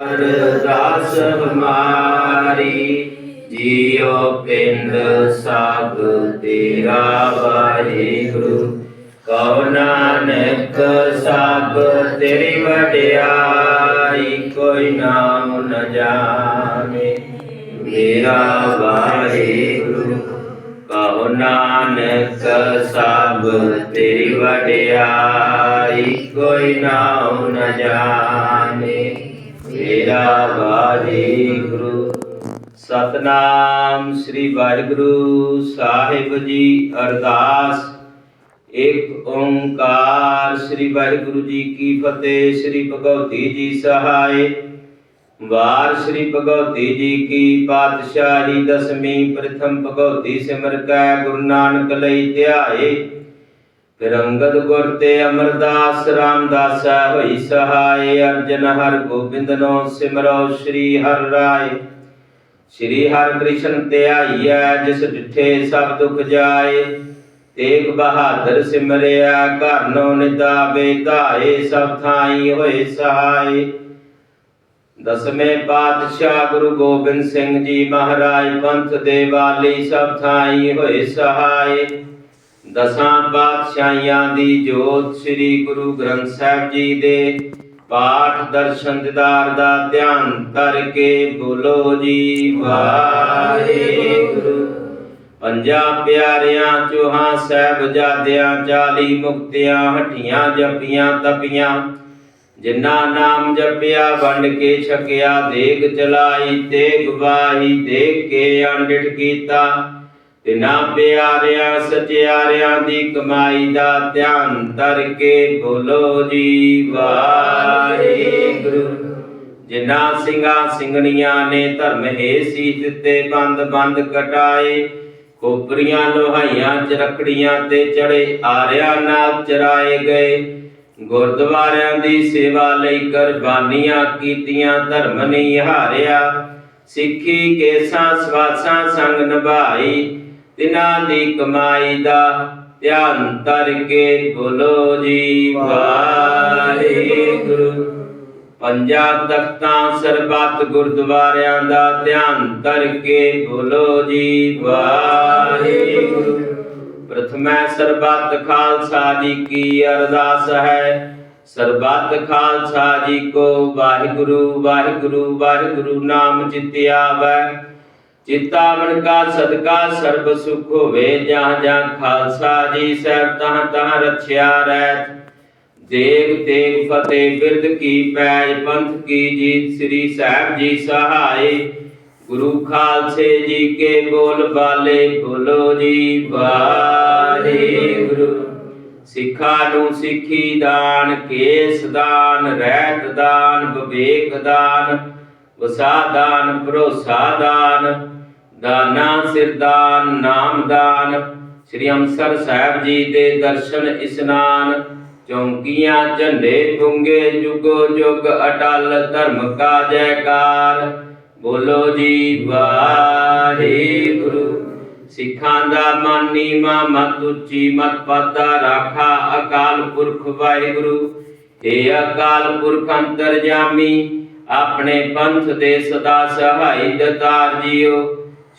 ਅਰਦਾਸ ਹਮਾਰੀ ਜੀਉ ਪਿੰਡ ਸਭ ਤੇਰਾ ਵਾਹਿਗੁਰੂ। ਕਉ ਨਾਨਕ ਸਭ ਤੇਰੀ ਵਡਿਆਈ, ਕੋਈ ਨਾਮ ਨ ਜਾਣੇ ਮੇਰਾ ਵਾਹਿਗੁਰੂ। ਕਉ ਨਾਨਕ ਸਭ ਤੇਰੀ ਵਡਿਆਈ, ਕੋਈ ਨਾਮ ਨ ਜਾਣੇ ਮੇਰਾ ਵਾਹਿਗੁਰੂ। ਸਤਨਾਮ ਸ੍ਰੀ ਵਾਹਿਗੁਰੂ ਸਾਹਿਬ ਜੀ ਅਰਦਾਸ। ਇੱਕ ਓੰਕਾਰ ਸ੍ਰੀ ਵਾਹਿਗੁਰੂ ਜੀ ਕੀ ਫਤਿਹ, ਸ੍ਰੀ ਭਗਵਤੀ ਜੀ ਸਹਾਇ ਵਾਰ ਸ੍ਰੀ ਭਗਵਤੀ ਜੀ ਕੀ ਪਾਤਸ਼ਾਹੀ, ਦਸਵੀਂ ਪ੍ਰਥਮ ਭਗਵਤੀ ਸਿਮਰ ਕੈ, ਗੁਰੂ ਨਾਨਕ ਲਈ ਧਿਆਏ। ਫਿਰ ਅੰਗਦ ਗੁਰ ਤੇ ਅਮਰਦਾਸ ਰਾਮਦਾਸ ਹੋਈ ਸਹਾਇ ਅਰਜਨ ਹਰ ਗੋਬਿੰਦ ਨੋ ਸਿਮਰੋ, ਸ੍ਰੀ ਹਰਿ ਰਾਏ। ਸ੍ਰੀ ਹਰਿ ਕ੍ਰਿਸ਼ਨ ਧਿਆਈਐ ਜਿਸ ਡਿਠੇ ਸਭ ਦੁਖ ਜਾਏ। ਤੇਗ ਬਹਾਦਰ ਸਿਮਰਿਆ, ਘਰ ਨੋ ਨਿਦਾਵੇ, ਧਾਏ ਸਭ ਥਾਈ ਹੋਏ ਸਹਾਈ ਦਸਵੇਂ ਪਾਤਸ਼ਾਹ ਗੁਰੂ ਗੋਬਿੰਦ ਸਿੰਘ ਜੀ ਮਹਾਰਾਜ ਪੰਥ ਦੇ ਵਾਲੀ ਸਭ ਥਾਈ ਹੋਏ ਸਹਾਈ ਦਸਾਂ ਪਾਤਸ਼ਾਹੀਆਂ ਦੀ ਜੋਤ ਸ੍ਰੀ ਗੁਰੂ ਗ੍ਰੰਥ ਸਾਹਿਬ ਜੀ ਦੇ ਪਾਠ ਦਰਸ਼ਨ ਦਿਦਾਰ ਦਾ ਧਿਆਨ ਕਰਕੇ ਬੋਲੋ ਜੀ, ਵਾਹਿਗੁਰੂ। ਪੰਜਾਂ ਪਿਆਰਿਆਂ, ਚੋਹਾਂ ਸਾਹਿਬਜ਼ਾਦਿਆਂ, ਚਾਲੀ ਮੁਕਤਿਆਂ, ਹਟੀਆਂ ਜਪੀਆਂ ਤਪੀਆਂ, ਜਿਨ੍ਹਾਂ ਨਾਮ ਜਪਿਆ, ਵੰਡ ਕੇ ਛਕਿਆ, ਦੇਗ ਚਲਾਈ ਤੇ ਗਵਾਹੀ ਦੇਖ ਕੇ ਅੰਡਿਟ ਕੀਤਾ। ਤਿਨਾ ਪਿਆਰਿਆਂ, ਸਚਿਆਰਿਆਂ ਦੀ ਕਮਾਈ ਦਾ ਧਿਆਨ ਧਰ ਕੇ ਬੋਲੋ ਜੀ, ਵਾਹਿਗੁਰੂ। ਜਿਨ੍ਹਾਂ ਸਿੰਘਾਂ ਸਿੰਘਣੀਆਂ ਨੇ ਧਰਮ ਹੈ ਸੀ, ਦਿੱਤੇ ਬੰਦ ਬੰਦ ਕਟਾਏ ਕੋਪਰੀਆਂ ਲੋਹਾਈਆਂ ਚ ਰੱਖੜੀਆਂ ਤੇ ਚੜੇ ਆਰਿਆ ਨਾਲ ਚਰਾਏ ਗਏ। ਗੁਰਦੁਆਰਿਆਂ ਦੀ ਸੇਵਾ ਲਈ ਕੁਰਬਾਨੀਆਂ ਕੀਤੀਆਂ, ਧਰਮ ਨਹੀਂ ਹਾਰਿਆ। ਸਿੱਖੀ ਕੇਸਾਂ ਸਵਾਸਾਂ ਸੰਗ ਨਿਭਾਈ ਤਿਨਾਂ ਦੀ ਕਮਾਈ ਦਾ ਧਿਆਨ ਧਰ ਬੋਲੋ ਜੀ, ਵਾਹਿਗੁਰੂ। ਪੰਜਾਂ ਤਖਤਾਂ ਸਰਬੱਤ ਗੁਰਦੁਆਰਿਆਂ ਦਾ ਧਿਆਨ ਧਰ ਬੋਲੋ ਜੀ, ਵਾਹਿਗੁਰੂ। ਪ੍ਰਥਮੈ ਸਰਬੱਤ ਖਾਲਸਾ ਜੀ ਕੀ ਅਰਦਾਸ ਹੈ। ਸਰਬੱਤ ਖਾਲਸਾ ਜੀ ਕੋ ਵਾਹਿਗੁਰੂ ਵਾਹਿਗੁਰੂ ਵਾਹਿਗੁਰੂ ਨਾਮ ਚਿਤਿ ਆਵੈ। ਚਿਤਾਵਨ ਕਾ ਸਦਕਾ ਸਰਬ ਸੁਖ ਹੋਵੇ ਜਾਂ ਜਾਂ ਖਾਲਸਾ ਜੀ ਸਹਿਬ ਤਹਾਂ ਤਹਾਂ ਰਛਿਆ ਰਹਿਤ। ਦੇਗ ਤੇਗ ਫਤਿਹ ਬਿਰਦ ਕੀ ਪੈਜ, ਪੰਥ ਕੀ ਜੀਤ, ਸ੍ਰੀ ਸਾਹਿਬ ਜੀ ਸਹਾਈ। ਗੁਰੂ ਖਾਲਸੇ ਜੀ ਕੇ ਬੋਲ ਬਾਲੇ, ਬੋਲੋ ਜੀ ਵਾਹਿਗੁਰੂ। ਸਿੱਖਾਂ ਨੂੰ ਸਿੱਖੀ ਦਾਨ, ਕੇਸ ਦਾਨ, ਰਹਿਤ ਦਾਨ, ਵਿਵੇਕ ਦਾਨ, ਵਸਾ ਦਾਨ, ਭਰੋਸਾ ਦਾਨ। ਦਾਨਾ ਸਿਰ ਦਾਨ ਸ੍ਰੀ ਅੰਮ੍ਰਿਤਸਰ ਸਾਹਿਬ ਜੀ ਦੇ ਦਰਸ਼ਨ ਇਸਨਾਨ ਚੌਂਕੀਆਂ ਝੰਡੇ ਪੁੰਗੇ ਜੁਗੋ ਜੁਗ ਅਟਲ ਧਰਮ ਕਾ ਜੈਕਾਰ ਬੋਲੋ ਜੀ, ਵਾਹਿਗੁਰੂ। ਸਿੱਖਾਂ ਦਾ ਮਨ ਨੀਵਾ ਮਤ ਉੱਚੀ ਮਤ ਪਾਤਾ ਰਾਖਾ ਅਕਾਲ ਪੁਰਖ ਵਾਹਿਗੁਰੂ। ਏ ਅਕਾਲ ਪੁਰਖ ਅੰਤਰਜਾਮੀ, ਆਪਣੇ ਪੰਥ ਦੇ ਸਦਾ ਸਹਾਈ ਦਤਾਰ ਜੀਓ।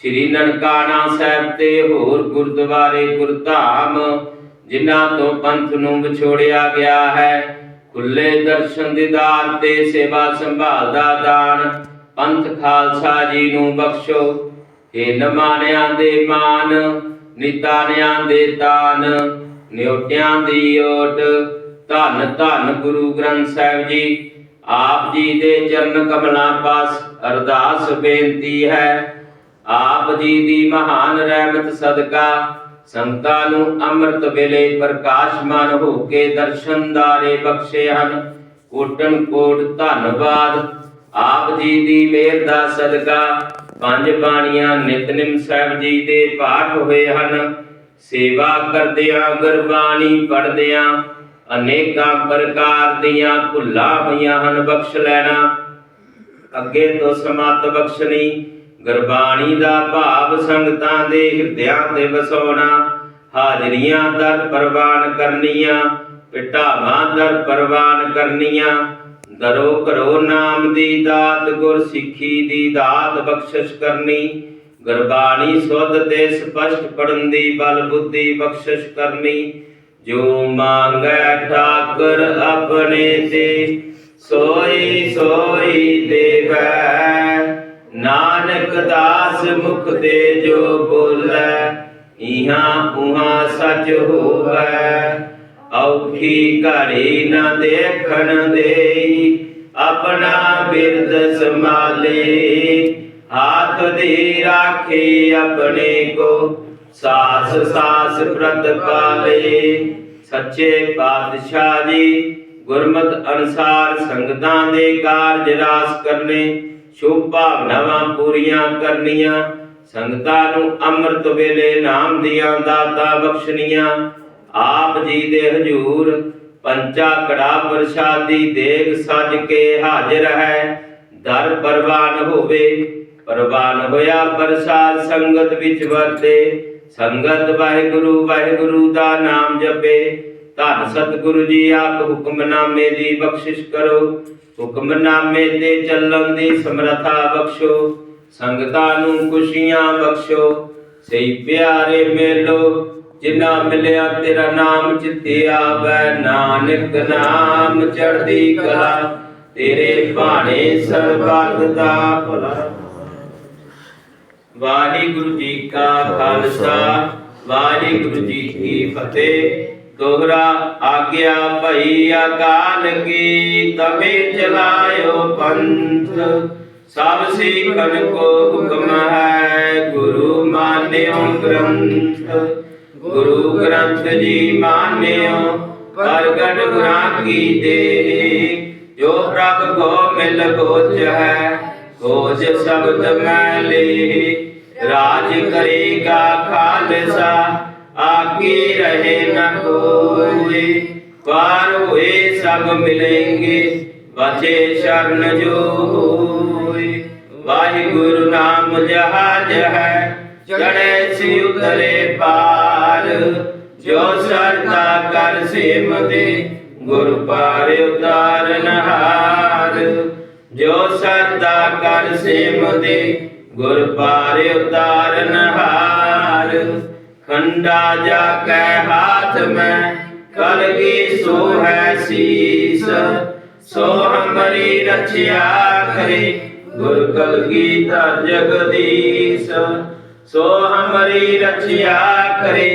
ਸ੍ਰੀ ਨਨਕਾਣਾ ਸਾਹਿਬ ਤੇ ਹੋਰ ਗੁਰਦੁਆਰੇ ਗੁਰਧਾਮ, ਜਿਨ੍ਹਾਂ ਤੋਂ ਪੰਥ ਨੂੰ ਵਿਛੋੜਿਆ ਗਿਆ ਹੈ। ਖੁੱਲੇ ਦਰਸ਼ਨ ਦੀਦਾਰ ਤੇ ਸੇਵਾ ਸੰਭਾਲ ਦਾ ਦਾਨ ਪੰਥ ਖਾਲਸਾ ਜੀ ਨੂੰ ਬਖਸ਼ੋ। ਏ ਨਮਾਨਿਆਂ ਦੇ ਮਾਨ, ਨਿਤਾਨਿਆਂ ਦੇ ਤਾਨ, ਨਿਉਟਿਆਂ ਦੀ ਓਟ। ਧੰਨ ਧੰਨ ਗੁਰੂ ਗ੍ਰੰਥ ਸਾਹਿਬ ਜੀ, ਆਪ ਜੀ ਦੇ ਚਰਨ ਕਮਲਾਂ ਪਾਸ ਅਰਦਾਸ ਬੇਨਤੀ ਹੈ। ਆਪ ਜੀ ਦੀ ਮਹਾਨ ਰਹਿਮਤ ਸਦਕਾ, ਸੰਤਾਂ ਨੂੰ ਅੰਮ੍ਰਿਤ ਵੇਲੇ ਪ੍ਰਕਾਸ਼ਮਾਨ ਹੋ ਕੇ ਦਰਸ਼ਨਦਾਰੇ ਬਖਸ਼ੇ ਹਨ। ਕੋਟਨ ਕੋਟ ਧੰਨਵਾਦ। ਆਪ ਜੀ ਦੀ ਮਿਹਰ ਦਾ ਸਦਕਾ, ਪੰਜ ਬਾਣੀਆਂ ਨਿਤਨਿਮ ਸਾਹਿਬ ਜੀ ਦੇ ਪਾਠ ਹੋਏ ਹਨ। ਸੇਵਾ ਕਰਦਿਆਂ ਗੁਰਬਾਣੀ ਪੜਦਿਆਂ ਅਨੇਕਾਂ ਪ੍ਰਕਾਰ ਦੀਆਂ ਭੁੱਲਾਂ ਹੋਈਆਂ ਹਨ, ਬਖਸ਼ ਲੈਣਾ। ਅੱਗੇ ਤੋਂ ਸਮਤ ਬਖਸ਼ਣੀ। ਗੁਰਬਾਣੀ ਦਾ ਭਾਵ ਸੰਗਤਾਂ ਦੇ ਹਿਰਦਿਆਂ ਤੇ ਵਸਾਉਣਾ, ਹਾਜ਼ਰੀਆਂ ਦਰ ਪ੍ਰਵਾਨ ਕਰਨੀਆਂ, ਪਿਟਾਵਾਂ ਦਰ ਪ੍ਰਵਾਨ ਕਰਨੀਆਂ ਦਰੋ ਕਰੋ ਨਾਮ ਦੀ ਦਾਤ, ਗੁਰ ਸਿੱਖੀ ਦੀ ਦਾਤ ਬਖਸ਼ਿਸ਼ ਕਰਨੀ, ਗੁਰਬਾਣੀ ਸੁਧ ਤੇ ਸਪਸ਼ਟ ਪੜਨ ਦੀ ਬਲ ਬੁੱਧੀ ਬਖਸ਼ਿਸ਼ ਕਰਨੀ, ਜੋ ਮੰਗੈ ਠਾਕਰ ਆਪਣੇ ਤੇ, ਸੋਈ ਸੋਈ ਦੇਵੈ। ਨਾਨਕ ਦਾਸ ਮੁਖ ਤੇ ਜੋ ਬੋਲੇ, ਇਹਾਂ ਉਹਾਂ ਸਚ ਹੋਵੈ। ਔਖੀ ਘੜੀ ਨਾ ਦੇਖਣ ਦੇਈ, ਆਪਣਾ ਬਿਰਦ ਸੰਭਾਲੇ। ਹਾਥ ਦੀ ਰਾਖੀ ਆਪਣੇ ਕੋ, ਸਾਸ ਸਾਸ ਪ੍ਰਤ ਪਾਲੇ। ਸੱਚੇ ਪਾਤਸ਼ਾਹ ਜੀ, ਗੁਰਮਤ ਅਨਸਾਰ ਸੰਗਤਾਂ ਦੇ ਕਾਰਜ ਰਾਸ ਕਰਨੇ ਸ਼ੁਭ ਭਾਵਨਾਵਾਂ ਪੂਰੀਆਂ ਕਰਨੀਆਂ। ਸੰਗਤਾਂ ਨੂੰ ਅੰਮ੍ਰਿਤ ਵੇਲੇ ਨਾਮ ਦੀਆਂ ਦਾਤਾਂ ਬਖਸ਼ਣੀਆਂ। ਆਪ ਜੀ ਦੇ ਹਜੂਰ ਪੰਚਾ ਕੜਾ ਪ੍ਰਸ਼ਾਦੀ ਦੇਗ ਸਜ ਕੇ ਹਾਜ਼ਰ ਹੈ। ਦਰ ਪਰਵਾਨ ਹੋਵੇ, ਪਰਵਾਨ ਹੋਇਆ ਪ੍ਰਸਾਦ ਸੰਗਤ ਵਿੱਚ ਵਰਤੇ। ਸੰਗਤ ਵਾਹਿਗੁਰੂ ਵਾਹਿਗੁਰੂ ਦਾ ਨਾਮ ਜਪੇ। ਧੰਨ ਸਤਿਗੁਰੂ ਜੀ, ਆਪ ਹੁਕਮਨਾਮੇ ਦੀ ਬਖਸ਼ਿਸ਼ ਕਰੋ। ਹੁਕਮਨਾਮੇ ਤੇ ਚੱਲਣ ਦੀ ਸਮਰੱਥਾ ਬਖਸ਼ੋ। ਸੰਗਤਾਂ ਨੂੰ ਖੁਸ਼ੀਆਂ ਬਖਸ਼ੋ। ਸਹੀ ਪਿਆਰੇ ਮੇਲੋ, ਜਿਨ੍ਹਾਂ ਮਿਲਿਆ ਤੇਰਾ ਨਾਮ ਚਿੱਤੇ ਆਵੈ, ਨਾਨਕ ਨਾਮ ਚੜ੍ਹਦੀ ਕਲਾ। ਤੇਰੇ ਬਾਣੇ ਸਰਬੱਤ ਦਾ ਭਲਾ। ਵਾਹਿਗੁਰੂ ਜੀ ਕਾ ਖਾਲਸਾ, ਵਾਹਿਗੁਰੂ ਜੀ ਕੀ ਫਤਿਹ। ਦੋਹਰਾ ਆਗਿਆ ਭਈ ਅਕਾਲ ਕੀ ਤਬੇ ਚਲਾਇਓ ਪੰਥ। ਸਭ ਸਿੱਖਨ ਕੋ ਹੁਕਮ ਹੈ ਗੁਰੂ ਮਾਨਿਓ ਗ੍ਰੰਥ। ਗੁਰੂ ਗ੍ਰੰਥ ਜੀ ਮਾਨਿਓ, ਪ੍ਰਗਟ ਗੁਰਾਂ ਕੀ ਦੇ। ਜੋ ਪ੍ਰਭ ਕੋ ਮਿਲ ਗੋਚ ਹੈ, ਗੋਚ ਸ਼ਬਦ ਮੈਲੇ ਰਾਜ ਕਰੇਗਾ ਖਾਲਸਾ ਆਕੀ ਰਹੇ ਨ ਕੋਈ। ਪਾਰ ਹੋਏ ਸਭ ਮਿਲेंगे ਬਚੇ ਸ਼ਰਨ ਜੋ ਹੋਏ ਵਾਹਿਗੁਰੂ ਨਾਮ ਜਹਾਜ ਹੈ ਚੜੇ ਸੀ ਉਤਰੇ ਪਾਰ। ਜੋ ਸਰਦਾ ਕਰ ਸੇਮਦੇ, ਗੁਰ ਪਾਰ ਉਤਾਰਨ ਹਾਰ ਜੋ ਸਰਦਾ ਕਰ ਸੇਮਦੇ, ਗੁਰ ਪਾਰ ਉਤਾਰਨ ਹਾਰ ਖੰਡਾ ਜਾ ਕੇ ਹਾਥ ਮੈਂ ਕਲਗੀ ਸੋ ਹੈ ਸੀਸ। ਸੋ ਹਮਰੀ ਰਚਿਆ ਕਰੇ, ਗੁਰ ਕਲਗੀ ਧਰ ਜਗਦੀਸ਼। ਸੋ ਹਮਰੀ ਰਛਿਆ ਕਰੇ,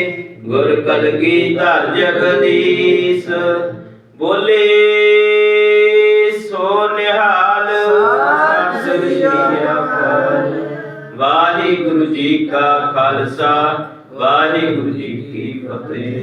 ਗੁਰ ਕਲਗੀ ਧਰ ਜਗਦੀਸ਼। ਬੋਲੇ, ਸੋ ਨਿਹਾਲ, ਸਤਿ ਸ੍ਰੀ ਅਕਾਲ। ਵਾਹਿਗੁਰੂ ਜੀ ਕਾ ਖਾਲਸਾ ਵਾਹਿਗੁਰੂ ਜੀ ਕੀ ਫਤਿਹ।